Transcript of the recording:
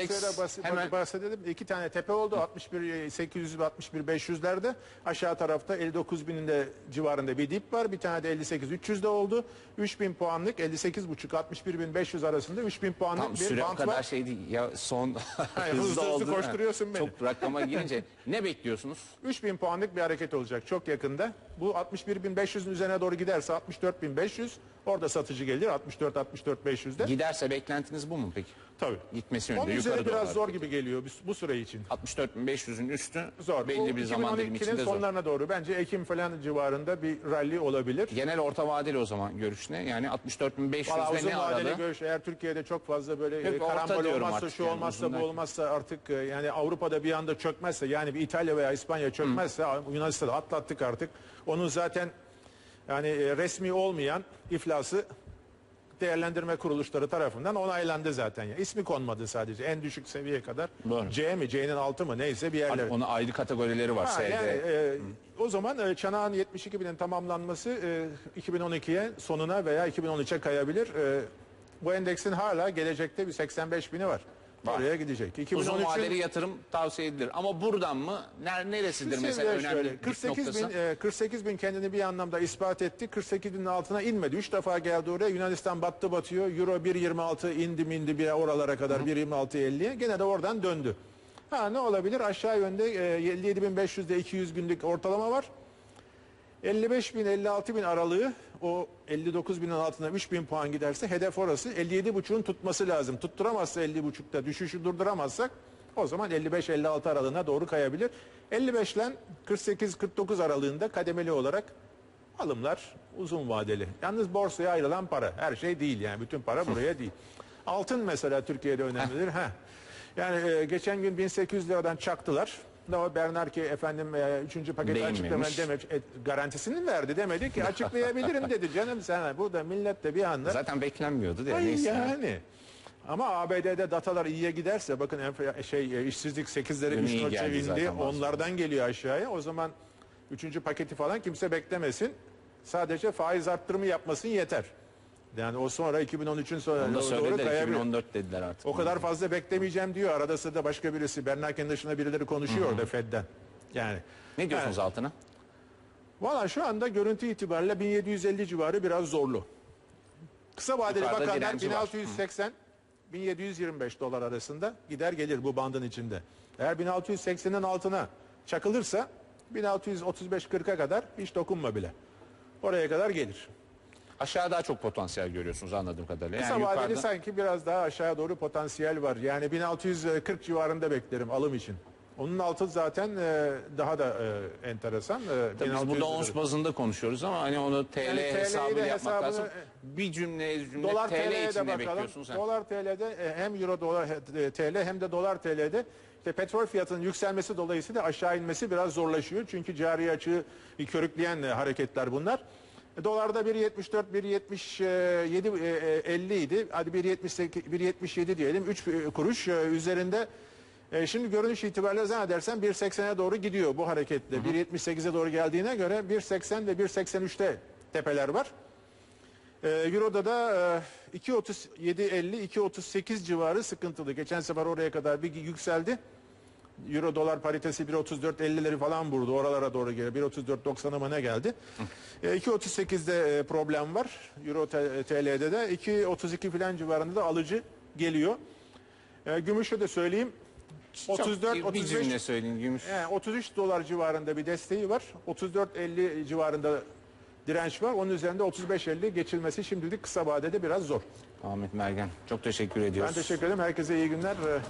Şöyle bahs- Hemen- bahsedelim. İki tane tepe oldu. 61 800 ve 61 500'lerde. Aşağı tarafta 59 binde civarında bir dip var. Bir tane de 58 300'de oldu. 3000 puanlık 58,5 61 bin 500 arasında 3000 puanlık Tam bir süre o bant kadar var. şey değil. Ya son hızlı hızlı hızlı oldu. koşturuyorsun beni. Çok rakama girince ne bekliyorsunuz? 3000 puanlık bir hareket olacak çok yakında. Bu 61.500'ün üzerine doğru giderse 64.500 orada satıcı gelir 64 64 500'de. Giderse beklentiniz bu mu peki? Tabii. Gitmesi yönünde Onun yukarı üzeri biraz doğru zor hareket. gibi geliyor bu, bu süre için. 64.500'ün üstü Zor. belli Bu bir zaman dilimi 2012'nin içinde zor. sonlarına doğru bence Ekim falan civarında bir rally olabilir. Genel orta vadeli o zaman görüş ne? Yani 64.500 Valla ve uzun ne vadeli aralı? görüş eğer Türkiye'de çok fazla böyle Yok, e, orta karambol diyorum olmazsa artık şu yani, olmazsa uzun bu olmazsa artık e, yani Avrupa'da bir anda çökmezse yani bir İtalya veya İspanya çökmezse Yunanistan'ı atlattık artık. Onun zaten yani e, resmi olmayan iflası değerlendirme kuruluşları tarafından onaylandı zaten. ya. İsmi konmadı sadece en düşük seviyeye kadar. Doğru. C mi C'nin altı mı neyse bir yerler. Artık Onun ayrı kategorileri var. Ha, yani, e, o zaman e, çanağın 72 binin tamamlanması e, 2012'ye sonuna veya 2013'e kayabilir. E, bu endeksin hala gelecekte bir 85 bini var. Oraya gidecek. Uzun 2013'ün vadeli yatırım tavsiye edilir. Ama buradan mı? Ner neresidir mesela seviye önemli şöyle, dip 48 noktası? bin, e, 48 bin kendini bir anlamda ispat etti. 48 binin altına inmedi. Üç defa geldi oraya. Yunanistan battı batıyor. Euro 1.26 indi mindi bir oralara kadar 1.26.50'ye. Gene de oradan döndü. Ha ne olabilir? Aşağı yönde e, 57.500'de 200 günlük ortalama var. 55 bin 56 bin aralığı o 59 binin altına 3 bin puan giderse hedef orası 57 buçuğun tutması lazım. Tutturamazsa 50 buçukta düşüşü durduramazsak o zaman 55-56 aralığına doğru kayabilir. 55 ile 48-49 aralığında kademeli olarak alımlar uzun vadeli. Yalnız borsaya ayrılan para her şey değil yani bütün para buraya değil. Altın mesela Türkiye'de önemlidir. Heh. Yani e, geçen gün 1800 liradan çaktılar. Ne o Bernarke efendim e, üçüncü paketi Değinmemiş. açıklama demek e, garantisini verdi demedi ki açıklayabilirim dedi canım sen burada millet de bir anda Zaten beklenmiyordu diye. Ay Neyse. yani. Ama ABD'de datalar iyiye giderse bakın enf- şey e, işsizlik 8'lere Dün 3 iyi geldi indi. zaten bazı. Onlardan geliyor aşağıya. O zaman üçüncü paketi falan kimse beklemesin. Sadece faiz arttırımı yapmasın yeter. Yani o sonra 2013'ün sonra Onu da söylediler kayabilir. 2014 dediler artık. O kadar fazla beklemeyeceğim diyor. Arada sırada başka birisi Bernanke'nin dışında birileri konuşuyor orada Fed'den. Yani. Ne diyorsunuz Yani, altına? Valla şu anda görüntü itibariyle 1750 civarı biraz zorlu. Kısa vadeli Yukarıda bakanlar direnci var. 1680 1725 dolar arasında gider gelir bu bandın içinde. Eğer 1680'in altına çakılırsa 1635-40'a kadar hiç dokunma bile. Oraya kadar gelir. Aşağı daha çok potansiyel görüyorsunuz anladığım kadarıyla. Kısa vadeli yukarıda sanki biraz daha aşağı doğru potansiyel var. Yani 1640 civarında beklerim alım için. Onun altı zaten e, daha da e, enteresan. E, Tabii biz 1600 burada ons bazında konuşuyoruz ama hani onu TL Yani TL'yi de yapmak hesabını- lazım. Bir cümle cümle Dolar TL TL'ye için de ne bekliyorsunuz? Ha? Dolar TL'de e, hem Euro dolar e, TL hem de dolar TL'de işte petrol fiyatının yükselmesi dolayısıyla aşağı inmesi biraz zorlaşıyor. Çünkü cari açığı bir körükleyen e, hareketler bunlar. E, Dolarda 1.74, 1.77, e, e, 50 idi. Hadi 1.78, 1.77 diyelim. 3 kuruş e, üzerinde. E, şimdi görünüş itibariyle zannedersem 1.80'e doğru gidiyor bu hareketle. 1.78'e doğru geldiğine göre 1.80 ve 1.83'te tepeler var. Euro'da da e, 2.37.50 2.38 civarı sıkıntılı. Geçen sefer oraya kadar bir yükseldi. Euro dolar paritesi 1.34.50'leri falan vurdu. Oralara doğru geliyor. 1.34.90'a mı ne geldi? E, 2.38'de e, problem var. Euro TL'de de 2.32 falan civarında da alıcı geliyor. E, gümüşü de söyleyeyim. Çok 34 bir 35 cümle söyleyin gümüş. yani 33 dolar civarında bir desteği var. 34.50 civarında direnç var. Onun üzerinde 35.50 geçilmesi şimdilik kısa vadede biraz zor. Ahmet Mergen çok teşekkür ediyoruz. Ben teşekkür ederim. Herkese iyi günler. Ee,